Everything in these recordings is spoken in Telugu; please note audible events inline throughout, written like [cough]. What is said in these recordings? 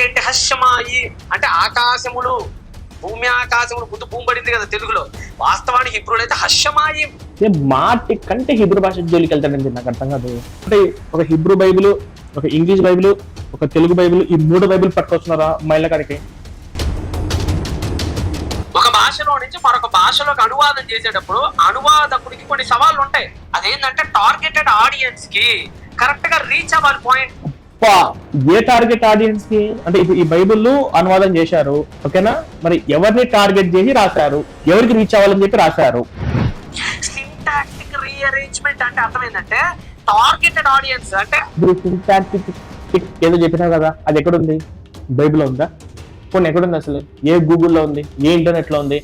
ఏంటి హర్షమాయి అంటే ఆకాశములు భూమి ఆకాశములు ముందు భూమి పడింది కదా తెలుగులో. వాస్తవానికి హిబ్రూలు అయితే హర్షమాయి ఏ మాటి కంటే హిబ్రూ భాష జోలికి వెళ్తాడండి నాకు అర్థం కాదు. అంటే ఒక హిబ్రూ బైబిల్ ఒక ఇంగ్లీష్ బైబిల్ ఒక తెలుగు బైబిల్ ఈ మూడు బైబిల్ పట్టుకొస్తున్నారా మైళ్ళ కాడికి? ఒక భాషలో నుంచి మరొక భాషలోకి అనువాదం చేసేటప్పుడు అనువాదకుడికి కొన్ని సవాళ్ళు ఉంటాయి అదేంటంటే టార్గెటెడ్ ఆడియన్స్కి కరెక్ట్గా రీచ్ అవ్వాలి పాయింట్ ఏ టార్గెట్ ఆడియన్స్కి? అంటే ఇప్పుడు ఈ బైబిల్ అనువాదం చేశారు ఓకేనా? మరి ఎవరిని టార్గెట్ చేసి రాశారు? ఎవరికి రీచ్ అవ్వాలని చెప్పి రాశారు? సింటాక్టిక్ రీఅరేంజ్మెంట్ అంటే అర్థం ఏంటంటే టార్గెటెడ్ ఆడియన్స్ అంటే ఏదో చెప్పినా కదా అది ఎక్కడుంది? బైబిల్ ఉందా? పోనీ ఎక్కడుంది అసలు? ఏ గూగుల్లో ఉంది? ఏ ఇంటర్నెట్లో ఉంది?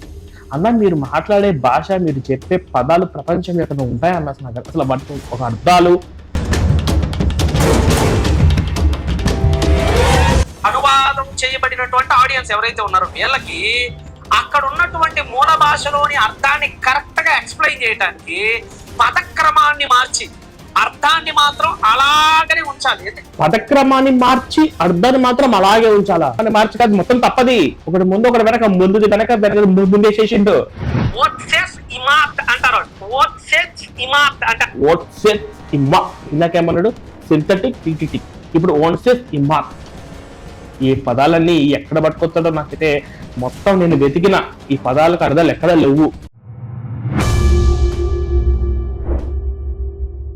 అన్న మీరు మాట్లాడే భాష మీరు చెప్పే పదాలు ప్రపంచం ఎక్కడ ఉంటాయన్న అసలు అసలు వాటికి ఒక అర్థాలు చేయబడినటువంటి ఆడియన్స్ ఎవరైతే ఉన్నారో వీళ్ళకి అక్కడ ఉన్నటువంటి మూల భాషలోని అర్థాన్ని కరెక్ట్గా ఎక్స్ప్లెయిన్ చేయడానికి పదక్రమాన్ని మార్చి అర్థాన్ని మాత్రం అలాగనే ఉంచాలి. పదక్రమాన్ని మార్చి అర్థాన్ని మాత్రం అలాగే ఉంచాలా? మార్చి కాదు మొత్తం తప్పది. ఒకటి ముందు ఒకటి వెనక ముందు వెనక వెనక ముందేసేసిండు ఓట్సెస్ ఇమాత్ అంటారు ఇమ్మా ఇందాకేమన్నాడు సింథటిక్ టీటీటిక్ ఇప్పుడు ఓన్సెస్ ఇమ్మా ఈ పదాలన్నీ ఎక్కడ పట్టుకొస్తాడో నాకైతే మొత్తం నేను వెతికిన ఈ పదాలకు అర్థాలు ఎక్కడ లేవు.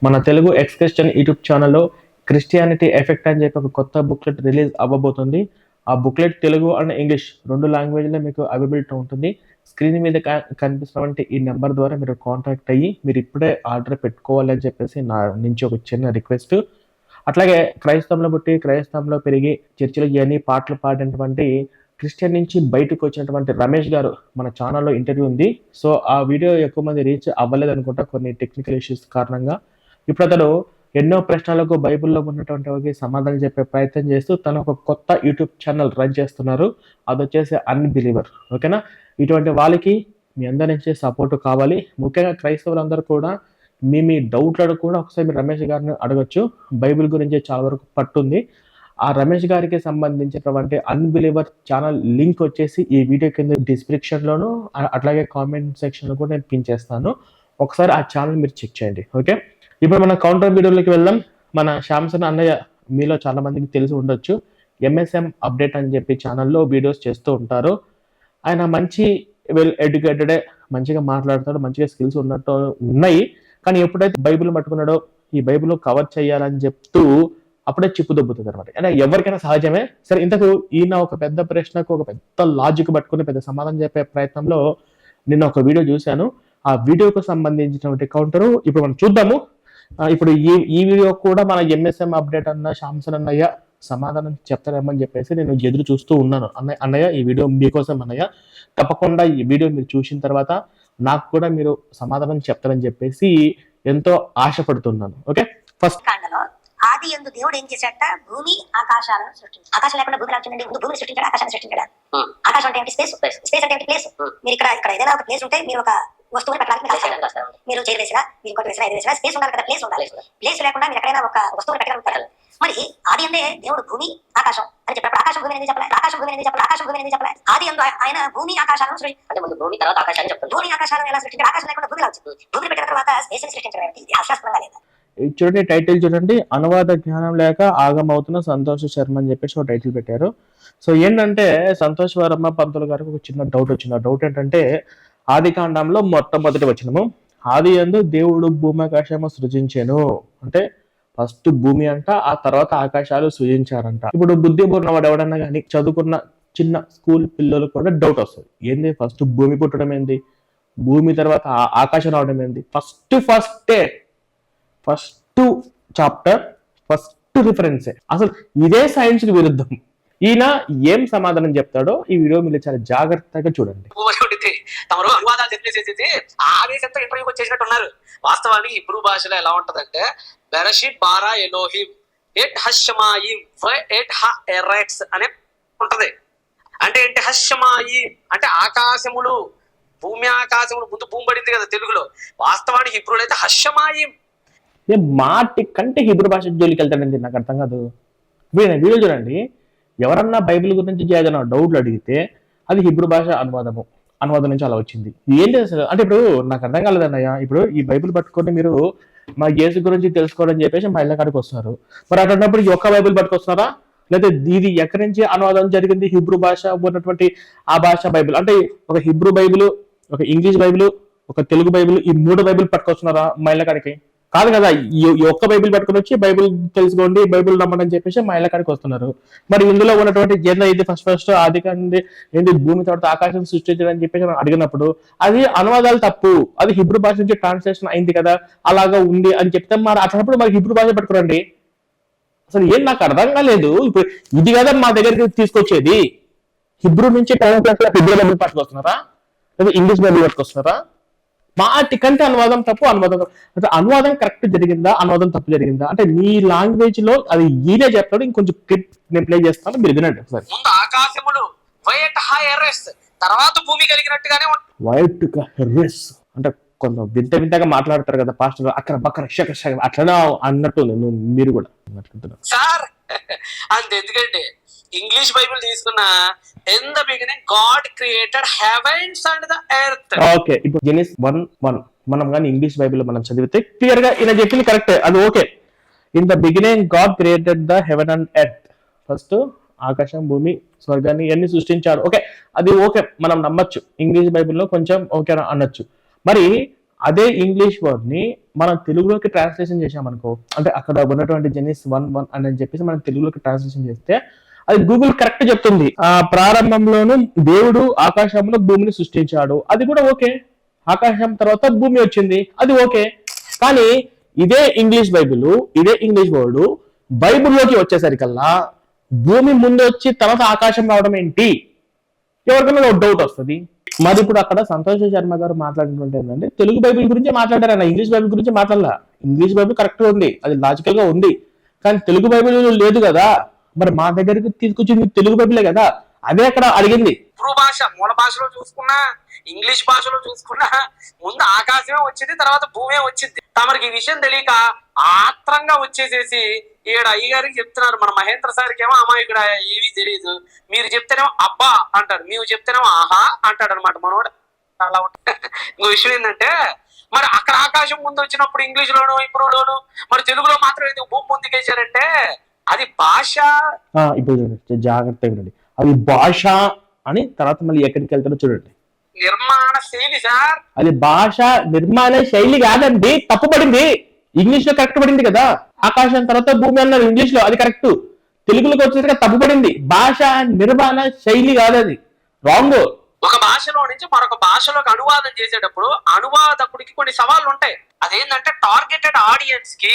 మన తెలుగు ఎక్స్క్రిస్టియన్ యూట్యూబ్ ఛానల్లో క్రిస్టియానిటీ ఎఫెక్ట్ అని చెప్పి ఒక కొత్త బుక్లెట్ రిలీజ్ అవ్వబోతుంది. ఆ బుక్లెట్ తెలుగు అండ్ ఇంగ్లీష్ రెండు లాంగ్వేజ్లో మీకు అవైలబిలిటీ ఉంటుంది. స్క్రీన్ మీద క- కనిపిస్తున్నటువంటి ఈ నెంబర్ ద్వారా మీరు కాంటాక్ట్ అయ్యి మీరు ఇప్పుడే ఆర్డర్ పెట్టుకోవాలి అని చెప్పేసి నా నుంచి ఒక చిన్న రిక్వెస్ట్ అట్లాగే క్రైస్తవంలో పుట్టి క్రైస్తవంలో పెరిగి చర్చిలో ఇవన్నీ పాటలు పాడినటువంటి క్రిస్టియన్ నుంచి బయటకు వచ్చినటువంటి రమేష్ గారు మన ఛానల్లో ఇంటర్వ్యూ ఉంది. సో ఆ వీడియో ఎక్కువ మంది రీచ్ అవ్వలేదు అనుకుంటా కొన్ని టెక్నికల్ ఇష్యూస్ కారణంగా. ఇప్పుడు అతను ఎన్నో ప్రశ్నలకు బైబిల్లో ఉన్నటువంటి సమాధానం చెప్పే ప్రయత్నం చేస్తూ తను ఒక కొత్త యూట్యూబ్ ఛానల్ రన్ చేస్తున్నారు. అది వచ్చేసి అన్బిలీవర్ ఓకేనా? ఇటువంటి వాళ్ళకి మీ అందరి నుంచి సపోర్ట్ కావాలి. ముఖ్యంగా క్రైస్తవులందరూ కూడా మీ మీ డౌట్లను కూడా ఒకసారి మీరు రమేష్ గారిని అడగచ్చు. బైబిల్ గురించి చాలా వరకు పట్టుంది. ఆ రమేష్ గారికి సంబంధించినటువంటి అన్బిలీవర్ ఛానల్ లింక్ వచ్చేసి ఈ వీడియో కింద డిస్క్రిప్షన్లోను అట్లాగే కామెంట్ సెక్షన్లో కూడా నేను పిన్ చేస్తాను. ఒకసారి ఆ ఛానల్ మీరు చెక్ చేయండి. ఓకే ఇప్పుడు మన కౌంటర్ వీడియోలోకి వెళ్దాం. మన శ్యామ్సన్ అన్నయ్య మీలో చాలా మందికి తెలిసి ఉండొచ్చు. ఎంఎస్ఎం అప్డేట్ అని చెప్పి ఛానల్లో వీడియోస్ చేస్తూ ఉంటారు. ఆయన మంచి వెల్ ఎడ్యుకేటెడే మంచిగా మాట్లాడతాడు మంచిగా స్కిల్స్ ఉన్నట్టు ఉన్నాయి. కానీ ఎప్పుడైతే బైబిల్ పట్టుకున్నాడో ఈ బైబిల్ కవర్ చేయాలని చెప్తూ అప్పుడే చిప్పు దొబ్బుతుంది అనమాట అంటే ఎవరికైనా సహజమే. సరే ఇంతకు ఈయన ఒక పెద్ద ప్రశ్నకు ఒక పెద్ద లాజిక్ పట్టుకుని పెద్ద సమాధానం చెప్పే ప్రయత్నంలో నిన్న ఒక వీడియో చూశాను. ఆ వీడియోకు సంబంధించినటువంటి కౌంటరు ఇప్పుడు మనం చూద్దాము. ఇప్పుడు ఈ ఈ వీడియో కూడా మన ఎంఎస్ఎం అప్డేట్ అన్న శాంసన్ అన్నయ్య సమాధానం చెప్తారేమని చెప్పేసి నేను ఎదురు చూస్తూ ఉన్నాను. అన్నయ్య అన్నయ్య ఈ వీడియో మీకోసం అన్నయ్య. తప్పకుండా ఈ వీడియో మీరు చూసిన తర్వాత నాకు కూడా మీరు సమాధానం చెప్తారని చెప్పేసి ఎంతో ఆశపడుతున్నాను. ఓకే? ఫస్ట్ కాండలో ఆది ఎందు దేవుడు ఏం చేశాట భూమి ఆకాశాలను సృష్టించాడు. ఆకాశం లేకుండా భూమి రావచ్చిందండి ముందు భూమిని సృష్టించాడు? ఆకాశాన్ని సృష్టించాడు. ఆకాశం అంటే ఏంటి స్పేస్ స్పేస్ అంటే ఏంటి ప్లేస్. మీరు ఇక్కడ ఇక్కడ ఏదైనా ఒక ప్లేస్ ఉంటే మీరు ఒక వస్తువుని పెట్టడానికి లేదు. మీరు చేరు వేసినా మీరు ఇంకోటి వేసినా ఇది వేసినా స్పేస్ ఉండాలి కదా ప్లేస్ ఉండాలి. ప్లేస్ లేకుండా మీరు ఎక్కడైనా ఒక వస్తువుని పెట్టగలుగుతారు మరి ఆది అందే దేవుడు భూమి ఆకాశం అని చెప్పినప్పుడు ఆకాశం భూమి అనేది చెప్పలేదు ఆకాశం భూమి అనేది చెప్పలేదు ఆకాశం భూమి అనేది చెప్పలేదు ఆది అందు ఆయన భూమి ఆకాశాలను సృష్టి అంటే ముందు భూమి తర్వాత ఆకాశాన్ని చెప్తాను. భూమి ఆకాశాలను ఎలా సృష్టించాడు ఆకాశం లేకుండా భూమి రావచ్చు భూమిని పెట్టిన తర్వాత స్పేస్ సృష్టించడం? ఇది అశాస్త్రంగా లేదా? చూడండి టైటిల్ చూడండి. అనువాద జ్ఞానం లేక ఆగమవుతున్న సంతోష్ శర్మ అని చెప్పేసి ఒక టైటిల్ పెట్టారు. సో ఏంటంటే సంతోష్ వర్మ పంతులు గారికి ఒక చిన్న డౌట్ వచ్చింది. ఆ డౌట్ ఏంటంటే ఆది కాండంలో మొట్టమొదటి వచనము. ఆది ఎందు దేవుడు భూమాకాశము సృజించాను. అంటే ఫస్ట్ భూమి అంట ఆ తర్వాత ఆకాశాలు సృజించారంట. ఇప్పుడు బుద్ధి పూర్ణవాడు ఎవడన్నా కానీ చదువుకున్న చిన్న స్కూల్ పిల్లలు కూడా డౌట్ వస్తుంది. ఏంది? ఫస్ట్ భూమి పుట్టడం ఏంది? భూమి తర్వాత ఆ- ఆకాశం రావడం ఏంది? ఫస్ట్ ఫస్టే ఫస్ట్ చాప్టర్ ఫస్ట్ రిఫరెన్సే. అసలు ఇదే సైన్స్కి విరుద్ధం. ఈయన ఏం సమాధానం చెప్తాడో ఈ వీడియో మీరు చాలా జాగ్రత్తగా చూడండి. భూమి తమరు అనువాదాలు చెప్పేసేసి ఆవేశంతో ఇంటర్వ్యూకి వచ్చేసినట్టు ఉన్నారు వాస్తవానికి ఇబ్రూ భాషలో ఎలా ఉంటదంటే బెరషి బారా ఎలోహిం ఎట్ హషమాయిం ఎట్ హ ఎరెక్స్ అనే ఉంటది. అంటే ఏంటి? హషమాయి అంటే ఆకాశములు భూమి ఆకాశములు ముందు భూమి పడింది కదా తెలుగులో. వాస్తవానికి హిబ్రూలు అయితే హషమాయిం. మాటి కంటే హిబ్రూ భాష జోలికి వెళ్తాడండి నాకు అర్థం కాదు. వీడిన వీడియో చూడండి. ఎవరన్నా బైబిల్ గురించి ఏదైనా డౌట్లు అడిగితే అది హిబ్రూ భాష అనువాదము. అనువాదం నుంచి అలా వచ్చింది. ఏంటి అసలు అంటే ఇప్పుడు నాకు అర్థం కాలేదన్నయ్య ఇప్పుడు ఈ బైబిల్ పట్టుకొని మీరు మా యేసు గురించి తెలుసుకోవడం చెప్పేసి మా ఇళ్ళ కాడికి వస్తున్నారు. మరి అటువంటిప్పుడు ఈ ఒక్క బైబిల్ పట్టుకొస్తున్నారా? లేదా ఇది ఎక్కడి నుంచి అనువాదం జరిగింది? హిబ్రూ భాష ఉన్నటువంటి ఆ భాష బైబిల్. అంటే ఒక హిబ్రూ బైబిల్ ఒక ఇంగ్లీష్ బైబిల్ ఒక తెలుగు బైబిల్ ఈ మూడు బైబిల్ పట్టుకొస్తున్నారా మా ఇళ్ళ కాడికి? కాదు కదా ఈ ఒక్క బైబిల్ పట్టుకుని వచ్చి బైబిల్ తెలుసుకోండి బైబిల్ నమ్మని చెప్పేసి మా ఇళ్ళ కాడికి వస్తున్నారు. మరి ఇందులో ఉన్నటువంటి జన ఇది ఫస్ట్ ఫస్ట్ ఆది కండి ఏంటి? భూమి తర్వాత ఆకాశం సృష్టించడం అని చెప్పేసి మనం అడిగినప్పుడు అది అనువాదాలు తప్పు. అది హిబ్రూ భాష నుంచి ట్రాన్స్లేషన్ అయింది కదా అలాగా ఉంది అని చెప్తే మరి అట్లప్పుడు మరి హిబ్రూ భాష పట్టుకురండి. అసలు ఏం నాకు అర్థం కాలేదు. ఇప్పుడు ఇది కదా మా దగ్గరికి తీసుకొచ్చేది. హిబ్రూ నుంచి ట్రాన్స్లేషన్ హిబ్రూ బైబిల్ పట్టుకొస్తున్నారా? లేదా ఇంగ్లీష్ బైబిల్ పట్టుకొస్తున్నారా? మాటి కంటే అనువాదం తప్పు అనువాదం. అంటే అనువాదం కరెక్ట్ జరిగిందా అనువాదం తప్పు జరిగిందా? అంటే నీ లాంగ్వేజ్లో అది ఈయనే చెప్తాడు ఇంకొంచెం క్లిప్ నేను ప్లే చేస్తాను మీరు వినండి ఒకసారి. ముందు ఆకాశములు వైట్ తర్వాత భూమి కలిగినట్టుగానే వైట్ హెర్రెస్ అంటే కొంత వింత వింతగా మాట్లాడతారు కదా పాస్టర్ అక్కడ పక్కన షక షక అట్లనే అన్నట్టు నేను మీరు కూడా. సార్ అంత ఎందుకంటే ఇంగ్లీష్ బైబిల్ తీసుకున్న in the beginning God created heavens and the earth okay ఇప్పుడు జెనిస్ వన్ వన్ మనం కానీ ఇంగ్లీష్ బైబిల్ మనం చదివితే క్లియర్గా ఈయన చెప్పింది కరెక్ట్ అది okay in the beginning God created the heaven and earth first ఆకాశం భూమి స్వర్గాన్ని ఇవన్నీ సృష్టించాడు. ఓకే అది ఓకే మనం నమ్మచ్చు. ఇంగ్లీష్ బైబిల్లో కొంచెం ఓకే అనొచ్చు. మరి అదే ఇంగ్లీష్ వర్డ్ని మనం తెలుగులోకి ట్రాన్స్లేషన్ చేసామనుకో అంటే అక్కడ ఉన్నటువంటి జెనిస్ వన్ వన్ అని చెప్పేసి మనం తెలుగులోకి ట్రాన్స్లేషన్ చేస్తే అది గూగుల్ కరెక్ట్ చెప్తుంది. ఆ ప్రారంభంలోను దేవుడు ఆకాశంలో భూమిని సృష్టించాడు. అది కూడా ఓకే. ఆకాశం తర్వాత భూమి వచ్చింది. అది ఓకే. కానీ ఇదే ఇంగ్లీష్ బైబిల్ ఇదే ఇంగ్లీష్ వర్డ్ బైబిల్లోకి వచ్చేసరికల్లా భూమి ముందు వచ్చి తర్వాత ఆకాశం రావడం ఏంటి? ఎవరికైనా ఒక డౌట్ వస్తుంది. మరి ఇప్పుడు అక్కడ సంతోష్ శర్మ గారు మాట్లాడినటువంటి ఏంటంటే తెలుగు బైబిల్ గురించి మాట్లాడారు ఆయన ఇంగ్లీష్ బైబిల్ గురించి మాట్లాడలా. ఇంగ్లీష్ బైబిల్ కరెక్ట్గా ఉంది. అది లాజికల్గా ఉంది. కానీ తెలుగు బైబిల్ లేదు కదా. మరి మా దగ్గరికి తీసుకొచ్చింది తెలుగు బైబిలే కదా అదే అక్కడ అడిగింది. హిబ్రూ భాష మూల భాషలో చూసుకున్నా ఇంగ్లీష్ భాషలో చూసుకున్నా ముందు ఆకాశమే వచ్చింది తర్వాత భూమే వచ్చింది. తమరికి ఈ విషయం తెలియక ఆత్రంగా వచ్చేసేసి ఈడ అయ్యగారికి చెప్తున్నారు మన మహేంద్ర సార్కి ఏమో అమ్మా ఇక్కడ ఏమీ తెలియదు. మీరు చెప్తేనేమో అబ్బా అంటారు. మేము చెప్తేనేమో ఆహా అంటాడు అనమాట మనోడు. అలా ఇంకో విషయం ఏంటంటే మరి అక్కడ ఆకాశం ముందు వచ్చినప్పుడు ఇంగ్లీష్ లోను ఇప్పుడులోను మరి తెలుగులో మాత్రం ఎందుకు భూమి ముందుకేశారంటే అది భాష ఇప్పుడు చూడండి, జాగ్రత్తగా వినండి. అది భాష అని తర్వాత మళ్ళీ ఎక్కడికి వెళ్తాడో చూడండి. నిర్మాణ శైలి సార్. అది భాష నిర్మాణ శైలి కాదండి తప్పు పడింది ఇంగ్లీష్లో కరెక్ట్ పడింది కదా. ఆకాశం తర్వాత భూమి అన్నారు ఇంగ్లీష్లో అది కరెక్ట్ తెలుగులోకి వచ్చేసరికి తప్పు పడింది భాష నిర్మాణ శైలి కాదు అది. రాంగ్ ఒక భాషలో నుంచి మరొక భాషలోకి అనువాదం చేసేటప్పుడు అనువాదకుడికి కొన్ని సవాళ్ళు ఉంటాయి అదేంటంటే టార్గెటెడ్ ఆడియన్స్కి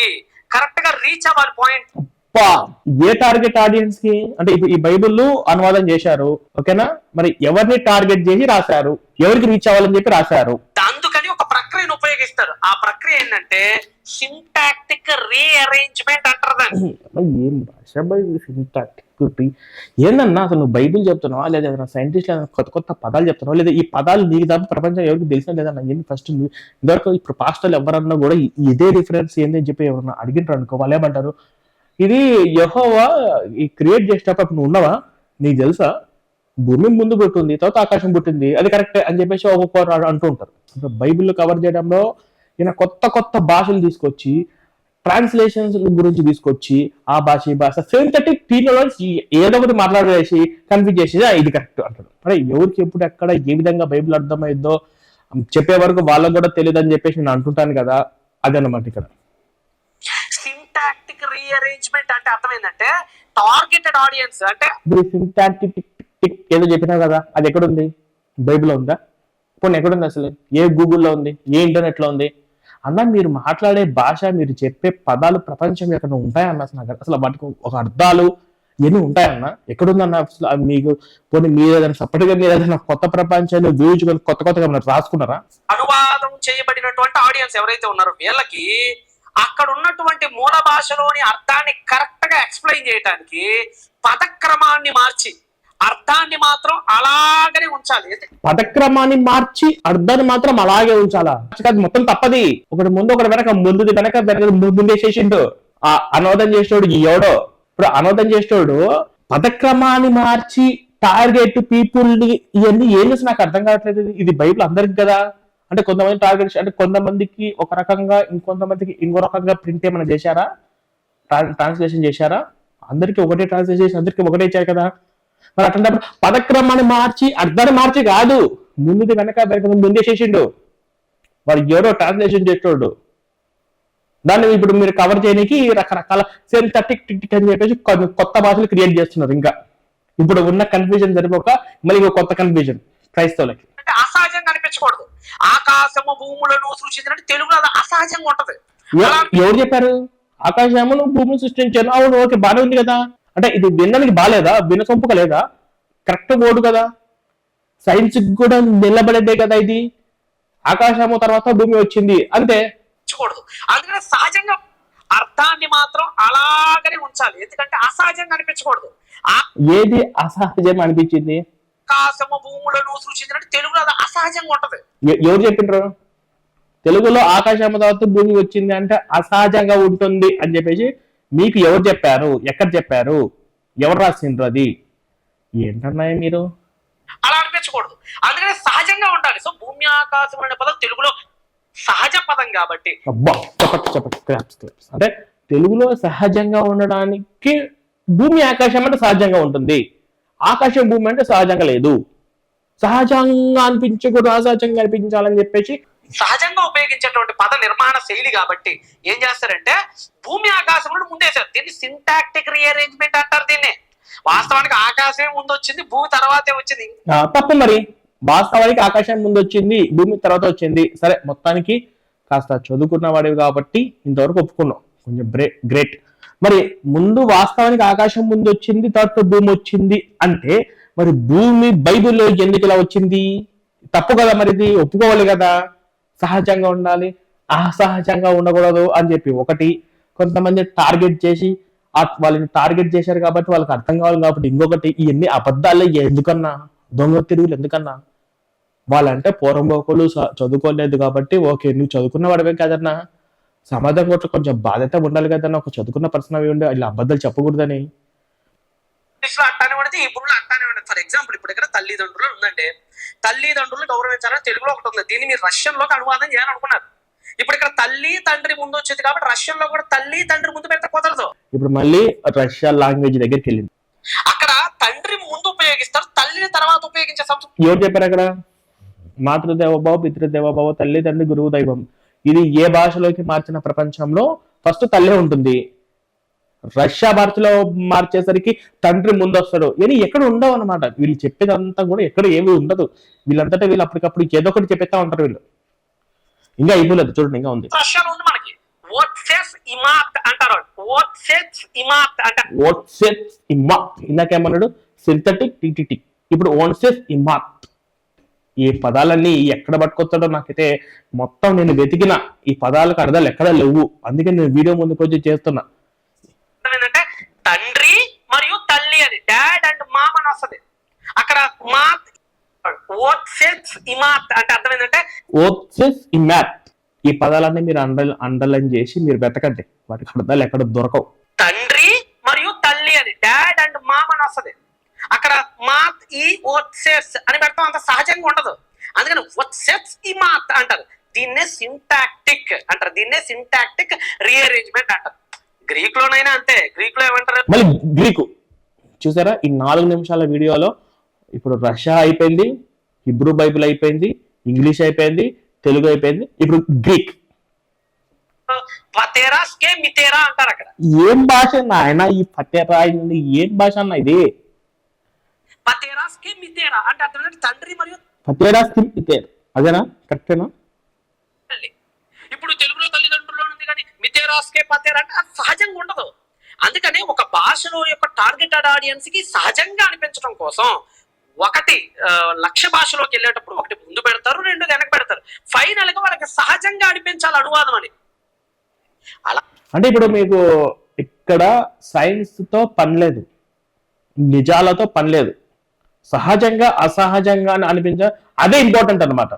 కరెక్ట్గా రీచ్ అవ్వాలి పాయింట్ ఏ టార్గెట్ ఆడియన్స్కి? అంటే ఇప్పుడు ఈ బైబిల్ అనువాదం చేశారు ఓకేనా? మరి ఎవరిని టార్గెట్ చేసి రాశారు? ఎవరికి రీచ్ అవ్వాలని చెప్పి రాశారు? అందుకని ఒక ప్రక్రియను ఉపయోగిస్తారు. ఆ ప్రక్రియ ఏంటంటే సింటాక్టిక్ రీఅరేంజ్మెంట్ అంటారు దాన్ని. ఏం భాష బైబిల్ సింటాక్టిక్ ఏందన్నా అసలు నువ్వు బైబిల్ చెప్తున్నావా? లేదా ఏదైనా సైంటిస్ట్ కొత్త కొత్త పదాలు చెప్తున్నావా? లేదా ఈ పదాలు నీకు తప్ప ప్రపంచం ఎవరికి తెలిసిన లేదన్నా ఏంటి ఫస్ట్ నువ్వు? ఇదివరకు ఇప్పుడు పాస్టర్లు ఎవరన్నా కూడా ఇదే రిఫరెన్స్ ఏంది అని చెప్పి ఎవరన్నా అడిగింటారు అనుకో వాళ్ళు ఏమంటారు? ఇది యహోవా ఈ క్రియేట్ చేసేటప్పుడు నువ్వు ఉన్నావా నీకు తెలుసా? భూమి ముందు పుట్టింది తర్వాత ఆకాశం పుట్టింది అది కరెక్ట్ అని చెప్పేసి ఒక్కొక్కరు అంటూ ఉంటారు. బైబిల్ కవర్ చేయడంలో ఈయన కొత్త కొత్త భాషలు తీసుకొచ్చి ట్రాన్స్లేషన్స్ గురించి తీసుకొచ్చి ఆ భాష ఈ భాష సింథటిక్ పీరియడ్స్ ఏదో ఒకటి మాట్లాడేసి కన్ఫ్యూజ్ చేసి ఇది కరెక్ట్ అంటాడు. అంటే ఎవరికి ఎప్పుడు ఎక్కడ ఏ విధంగా బైబిల్ అర్థమైందో చెప్పే వరకు వాళ్ళకు కూడా తెలియదు అని చెప్పేసి నేను అంటుంటాను కదా అదనమాట ఇక్కడ. రీఅరేంజ్మెంట్ అంటే అర్థమైందంటే టార్గెటెడ్ ఆడియన్స్ అంటే ఏదో చెప్పినా కదా అది ఎక్కడుంది? బైబిల్లో ఉందా? పోనీ ఎక్కడుంది అసలు? ఏ గూగుల్లో ఉంది? ఏ ఇంటర్నెట్లో ఉంది? అన్న మీరు మాట్లాడే భాష మీరు చెప్పే పదాలు ప్రపంచం ఎక్కడ ఉంటాయన్న అసలు నాకు అసలు వాటికి ఒక అర్థాలు ఇవన్నీ ఉంటాయన్న? ఎక్కడుందన్న అసలు? మీకు పోనీ మీరు ఏదైనా separate గా మీరు ఏదైనా కొత్త ప్రపంచాన్ని ఊహించుకొని కొత్త కొత్తగా రాసుకున్నారా? అనువాదం చేయబడినటువంటి ఆడియన్స్ ఎవరైతే ఉన్నారో వీళ్ళకి అక్కడ ఉన్నటువంటి మూల భాషలోని అర్థాన్ని కరెక్ట్గా ఎక్స్ప్లెయిన్ చేయడానికి పదక్రమాన్ని మార్చి అర్థాన్ని మాత్రం అలాగనే ఉంచాలి. పదక్రమాన్ని మార్చి అర్థాన్ని మాత్రం అలాగే ఉంచాలా? అది మొత్తం తప్పది. ఒకటి ముందు ఒకటి వెనక ముందుది వెనక వెనక ముందేసేసిండు ఆ అనువాదం చేసేవాడు ఎవడో? ఇప్పుడు అనువాదం చేసేవాడు పదక్రమాన్ని మార్చి టార్గెట్ పీపుల్ని ఇవన్నీ ఏం చేసి నాకు అర్థం కావట్లేదు? ఇది. ఇది బైబిల్ అందరికి కదా. అంటే కొంతమంది టార్గెట్ అంటే కొంతమందికి ఒక రకంగా ఇంకొంతమందికి ఇంకో రకంగా ప్రింట్ ఏమైనా చేశారా? ట్రాన్స్లేషన్ చేశారా? అందరికి ఒకటే ట్రాన్స్లేషన్ చేసి అందరికి ఒకటే ఇచ్చారు కదా. మరి అట్లాంటప్పుడు పదక్రమాన్ని మార్చి అర్థాన్ని మార్చి కాదు. ముందుది వెనక వెనక ముందే చేసిండు. వాడు ఎవరో ట్రాన్స్లేషన్ చేసేవాడు దాన్ని ఇప్పుడు మీరు కవర్ చేయడానికి రకరకాల సింథటిక్ టిక్ అని చెప్పేసి కొత్త భాషలు క్రియేట్ చేస్తున్నారు ఇంకా. ఇప్పుడు ఉన్న కన్ఫ్యూజన్ సరిపోక మళ్ళీ ఇంకో కొత్త కన్ఫ్యూజన్ క్రైస్తవులకి. అంటే అసహజంగా అనిపించకూడదు. ఆకాశము భూములను సృష్టించినట్టు తెలుగులో అది అసహజంగా ఉంటది. ఎవరు చెప్పారు? ఆకాశమును భూమిని సృష్టించాను అవును ఓకే బాగానే ఉంది కదా. అంటే ఇది వినడానికి బాగాలేదా వినసొంపుగా లేదా? కరెక్ట్ బోర్డు కదా. సైన్స్ కూడా నిలబడేదే కదా ఇది. ఆకాశము తర్వాత భూమి వచ్చింది. అంతే. అందుకని సహజంగా అర్థాన్ని మాత్రం అలాగనే ఉంచాలి. ఎందుకంటే అసహజంగా అనిపించకూడదు. ఏది అసహజం అనిపించింది? ఆకాశము భూములను సృష్టించినట్టు తెలుగులో అది అసహజంగా ఉంటది. ఎవరు చెప్పిండ్రు తెలుగులో ఆకాశం తర్వాత భూమి వచ్చింది అంటే అసహజంగా ఉంటుంది అని చెప్పేసి మీకు ఎవరు చెప్పారు? ఎక్కడ చెప్పారు? ఎవరు రాసిండ్రు అది? ఏంటన్నాయి మీరు? అలా అనిపించకూడదు. అందుకని సహజంగా ఉండాలి. సో భూమి ఆకాశం అనే పదం తెలుగులో సహజ పదం కాబట్టి. అబ్బా చెప్పండి చెప్పండి క్లాప్స్ క్లాప్స్. అంటే తెలుగులో సహజంగా ఉండడానికి భూమి ఆకాశం అంటే సహజంగా ఉంటుంది. ఆకాశం భూమి అంటే సహజంగా లేదు. సహజంగా అనిపించకూడదు అసహజంగా అనిపించాలని చెప్పేసి సహజంగా ఉపయోగించేటువంటి పద నిర్మాణ శైలి కాబట్టి ఏం చేస్తారంటే భూమి ఆకాశం కూడా ముందేశారు దీన్ని సింటాక్టిక్ రీఅరేంజ్మెంట్ అంటారు దీన్ని. వాస్తవానికి ఆకాశమే ముందు వచ్చింది భూమి తర్వాతే వచ్చింది. తప్పు మరి. వాస్తవానికి ఆకాశం ముందు వచ్చింది భూమి తర్వాత వచ్చింది. సరే మొత్తానికి కాస్త చదువుకున్న వాడివి కాబట్టి ఇంతవరకు ఒప్పుకున్నాం. కొంచెం బ్రే గ్రేట్. మరి ముందు వాస్తవానికి ఆకాశం ముందు వచ్చింది తర్వాత భూమి వచ్చింది అంటే మరి భూమి బైబిల్లో ఎందుకు ఇలా వచ్చింది? తప్పు కదా మరి ఇది? ఒప్పుకోవాలి కదా? సహజంగా ఉండాలి. అసహజంగా ఉండకూడదు అని చెప్పి ఒకటి కొంతమంది టార్గెట్ చేసి వాళ్ళని టార్గెట్ చేశారు కాబట్టి వాళ్ళకి అర్థం కావాలి కాబట్టి ఇంకొకటి ఇవన్నీ అబద్ధాలే ఎందుకన్నా? దొంగ తిరుగులు ఎందుకన్నా? వాళ్ళంటే పూర్వపోకులు చదువుకోలేదు కాబట్టి ఓకే నువ్వు చదువుకున్న వాడవే కదన్నా? సమాజం కూడా కొంచెం బాధ్యత ఉండాలి కదన్నా ఒక చదువుకున్న పర్సన్ అవి ఉండి ఇలా అబద్ధాలు చెప్పకూడదని. అట్టానే ఉండదు ఈ అట్టానే ఉండదు ఫర్ ఎగ్జాంపుల్ ఇప్పుడు ఇక్కడ తల్లిదండ్రులు ఉందండి తల్లిదండ్రులు గౌరవించాలని తెలుగులో ఒకటి ఉంది. దీన్ని మీరు రష్యన్లోకి అనువాదం చేయాలనుకున్నారు. ఇప్పుడు ఇక్కడ తల్లి తండ్రి ముందు వచ్చింది కాబట్టి రష్యన్లో కూడా తల్లి తండ్రి ముందు పెడితే కుదరదు. ఇప్పుడు మళ్ళీ రష్యా లాంగ్వేజ్ దగ్గరికి వెళ్ళింది. అక్కడ తండ్రి ముందు ఉపయోగిస్తారు తల్లిని తర్వాత ఉపయోగించే సంస్కృతి ఎవరు చెప్పారు అక్కడ? మాతృదేవభావ పితృదేవభావ తల్లి తండ్రి గురువు దైవం. ఇది ఏ భాషలోకి మార్చిన ప్రపంచంలో ఫస్ట్ తల్లే ఉంటుంది. రష్యా భాషలో మార్చేసరికి తండ్రి ముందు వస్తాడు ఇది ఎక్కడ ఉండవు అనమాట వీళ్ళు చెప్పేదంతా కూడా ఎక్కడ ఏమి ఉండదు. వీళ్ళంతటా వీళ్ళు అప్పటికప్పుడు ఏదో ఒకటి చెప్పేస్తా ఉంటారు వీళ్ళు. ఇంకా అయిపోలేదు చూడండి ఇంకా ఉంది. ఇందాకేమన్నాడు సింథటిక్ టిటిటి ఇప్పుడు ఓన్సెస్ ఇమాత్ ఈ పదాలన్నీ ఎక్కడ పట్టుకొస్తాడో నాకైతే మొత్తం నేను వెతికిన ఈ పదాలకు అర్థాలు ఎక్కడ లేవు. అందుకే నేను వీడియో ముందుకు వచ్చి చేస్తున్నా. తండ్రి మరియు తల్లి అని. డాడ్ అండ్ మామ్ అని వస్తది. అక్కడ మాత్ ఇమాత్ అంటే అర్థం ఏంటంటే ఇమాత్. ఈ పదాలన్నీ మీరు అండర్ అండర్లైన్ చేసి మీరు వెతకండి. వాటికి అర్థాలు ఎక్కడ దొరకవు. తండ్రి మరియు తల్లి అని డాడ్ అండ్ మామ్ అని వస్తది అక్కడ మాత్ ఈ ఓట్సెస్ అని పెడతాం. అంత సహజంగా ఉండదు. అందుకని ఓట్సెస్ ఇమాత్ అంటారు. దీన్నే సింటాక్టిక్ అంటారు. దీన్నే సింటాక్టిక్ రీఅరేంజ్మెంట్ అంటారు. గ్రీక్ లోనైనా అంతే. గ్రీక్లో ఏమంటారు? మళ్ళీ గ్రీకు. చూసారా? ఈ నాలుగు నిమిషాల వీడియోలో ఇప్పుడు రష్యా అయిపోయింది హిబ్రూ బైబిల్ అయిపోయింది ఇంగ్లీష్ అయిపోయింది తెలుగు అయిపోయింది ఇప్పుడు గ్రీక్. పతేరాస్ కే మితేరా అంటారు అక్కడ. ఏం భాష నాయన ఈ ఇది ఏం భాష అన్న ఇది? పతేరాస్ కే మితేరా అంటే అర్థం తండ్రి మరియు ఫతేరా స్కిమ్ ఇతేర్ అదేనా? కరెక్టేనా ఇప్పుడు తెలుగులో తల్లిదండ్రుల్లో ఉంది కానీ మితేరాస్ కే పతేరా అంటే అది సహజంగా ఉండదు. అందుకని ఒక భాషలో యొక్క టార్గెటెడ్ ఆడియన్స్కి సహజంగా అనిపించడం కోసం ఒకటి లక్ష్య భాషలోకి వెళ్ళేటప్పుడు ఒకటి ముందు పెడతారు రెండు వెనక పెడతారు. ఫైనల్గా వాళ్ళకి సహజంగా అనిపించాలి అనువాదం అని. అలా అంటే ఇప్పుడు మీకు ఇక్కడ సైన్స్తో పని లేదు. నిజాలతో పని లేదు. సహజంగా అసహజంగా అని అనిపించ అదే ఇంపార్టెంట్ అన్నమాట.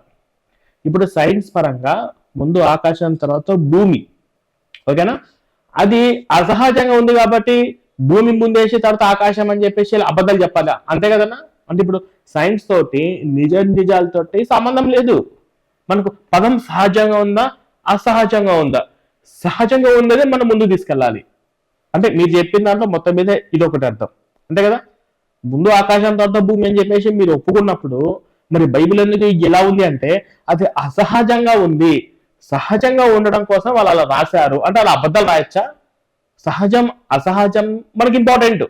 ఇప్పుడు సైన్స్ పరంగా ముందు ఆకాశం తర్వాత భూమి. ఓకేనా? అది అసహజంగా ఉంది కాబట్టి భూమి ముందేసి తర్వాత ఆకాశం అని చెప్పేసి అబద్ధాలు చెప్పాలా. అంతే కదన్నా? అంటే ఇప్పుడు సైన్స్ తోటి నిజ నిజాలతోటి సంబంధం లేదు. మనకు పదం సహజంగా ఉందా అసహజంగా ఉందా? సహజంగా ఉన్నదే మనం ముందు తీసుకెళ్ళాలి. అంటే మీరు చెప్పిన దాంట్లో మొత్తం మీద ఇది ఒకటి అర్థం. అంతే కదా? ముందు ఆకాశం తర్వాత భూమి అని చెప్పేసి మీరు ఒప్పుకున్నప్పుడు మరి బైబిల్ అనేది ఎలా ఉంది అంటే అది అసహజంగా ఉంది. సహజంగా ఉండడం కోసం వాళ్ళు అలా రాశారు. అంటే అలా అబద్ధాలు రాయొచ్చా? సహజం అసహజం మనకి ఇంపార్టెంట్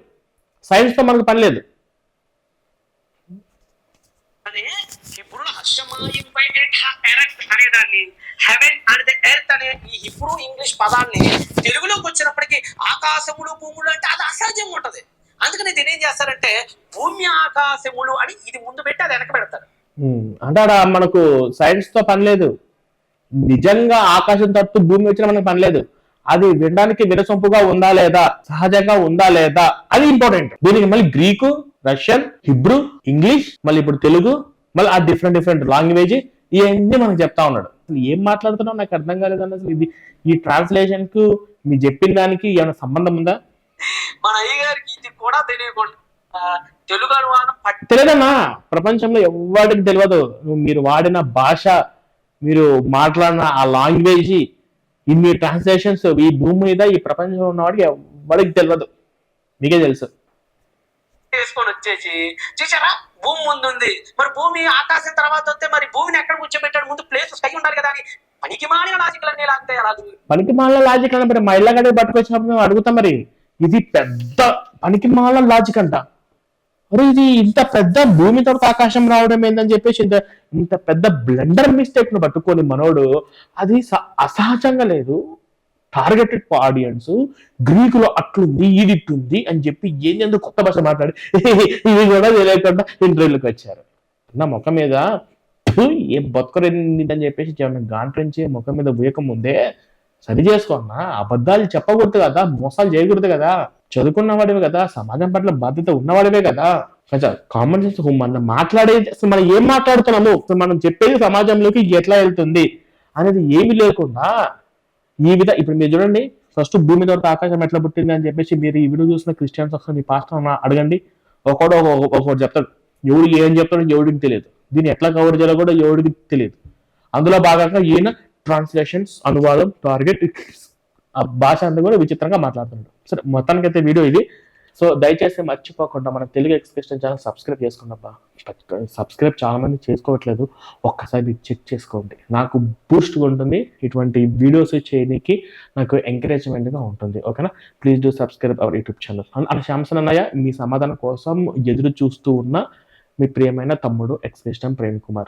సైన్స్తో మనకు పని లేదు. ఇప్పుడు అనేదాన్ని. హెవెన్ అండ్ ద ఎర్త్ అనే ఈ హిబ్రూ ఇంగ్లీష్ పదాన్ని తెలుగులోకి వచ్చినప్పటికీ ఆకాశములు భూములు అంటే అది అసహజంగా ఉంటది. అందుకని దీని ఏం చేస్తారంటే భూమి ఆకాశములు అని ఇది ముందు పెట్టి అది వెనక పెడతారు. అంటే మనకు సైన్స్తో పని లేదు. నిజంగా ఆకాశం తట్టు భూమి వచ్చిన మనకు పని లేదు. అది వినడానికి విరసొంపుగా ఉందా లేదా సహజంగా ఉందా లేదా అది ఇంపార్టెంట్ దీనికి మళ్ళీ గ్రీకు రష్యన్ హిబ్రూ ఇంగ్లీష్ మళ్ళీ ఇప్పుడు తెలుగు మళ్ళీ ఆ డిఫరెంట్ డిఫరెంట్ లాంగ్వేజ్ ఇవన్నీ మనకు చెప్తా ఉన్నాడు. అసలు ఏం మాట్లాడుతున్నావు? నాకు అర్థం కాలేదన్న అసలు ఇది. ఈ ట్రాన్స్లేషన్కు మీ చెప్పిన దానికి ఏమైనా సంబంధం ఉందా? మన అయ్యగారికి ఇది కూడా తెలియకుండా తెలుగు పట్టి తెలియదన్నా ప్రపంచంలో ఎవరికి తెలియదు. మీరు వాడిన భాష మీరు మాట్లాడిన ఆ లాంగ్వేజ్ ఇన్ని ట్రాన్స్లేషన్స్ ఈ భూమి మీద ఈ ప్రపంచంలో ఉన్నవాడికి ఎవరికి తెలియదు. మీకే తెలుసు. తీసుకొని వచ్చేసి చూసారా భూమి ముందు ఉంది. మరి భూమి ఆకాశం తర్వాత వస్తే మరి భూమిని ఎక్కడ కూర్చోబెట్టాడు? ముందు ప్లేస్ స్కై ఉండాలి కదా అని. పనికి మానిన లాజికల్ అన్నీ అంతే అలా పనికి మాల లాజిక్ అంటే మరి మా ఇళ్ళ గడి పట్టుకొచ్చినప్పుడు మేము అడుగుతాం మరి. ఇది పెద్ద పనికి మాల లాజిక్ అంట. అరే ఇది ఇంత పెద్ద భూమి తర్వాత ఆకాశం రావడం ఏందని చెప్పేసి ఇంత ఇంత పెద్ద బ్లండర్ మిస్టేక్ను పట్టుకొని మనోడు అది స- అసహజంగా లేదు. టార్గెటెడ్ ఆడియన్స్ గ్రీకులో అట్లుంది ఇది ఇట్లుంది అని చెప్పి ఏంది కొత్త భాష మాట్లాడి [laughs] ఇది కూడా తెలియకుండా ఇంటర్వ్యూలకు వచ్చారు. నా ముఖం మీద "ఫు, ఏ అని చెప్పేసి ఏమన్నా గాంట్రించి ముఖం మీద ఉయకం ఉందే సరి చేసుకున్నా అబద్ధాలు చెప్పకూడదు కదా మోసాలు చేయకూడదు కదా. చదువుకున్నవాడివే కదా సమాజం పట్ల బాధ్యత ఉన్నవాడివే కదా. కొంచెం కామన్ సెన్స్ మనం మాట్లాడేది మనం ఏం మాట్లాడుతున్నాము? మనం చెప్పేది సమాజంలోకి ఎట్లా వెళ్తుంది? అనేది ఏమీ లేకుండా ఈ విధ ఇప్పుడు మీరు చూడండి ఫస్ట్ భూమి తర్వాత ఆకాశం ఎట్లా పుట్టింది అని చెప్పేసి మీరు ఈ వీడియో చూసిన క్రిస్టియన్స్ ఒకసారి మీ పాస్టర్ అడగండి. ఒకడు ఒకటి చెప్తాడు ఎవడు ఏం చెప్తాడో ఎవడికి తెలియదు. దీన్ని ఎట్లా కవర్ చేయాలో కూడా ఎవడికి తెలియదు. అందులో భాగంగా ఈయన ట్రాన్స్లేషన్స్ అనువాదం టార్గెట్ ఆ భాష అంతా కూడా విచిత్రంగా మాట్లాడుతున్నాడు సరే మొత్తానికి అయితే వీడియో ఇది. సో దయచేసి మర్చిపోకుండా మన తెలుగు ఎక్స్ప్రెషన్ ఛానల్ సబ్స్క్రైబ్ చేసుకున్నప్ప సబ్స్క్రైబ్ చాలా మంది చేసుకోవట్లేదు. ఒక్కసారి చెక్ చేసుకోండి. నాకు బూస్ట్గా ఉంటుంది. ఇటువంటి వీడియోస్ చేయడానికి నాకు ఎంకరేజ్మెంట్గా ఉంటుంది. ఓకేనా? Please do subscribe our YouTube channel. అలా శాంసన్ అన్నయ్య మీ సమాధానం కోసం ఎదురు చూస్తూ ఉన్న మీ ప్రియమైన తమ్ముడు ఎక్స్ప్రెషన్ ప్రేమ్ కుమార్.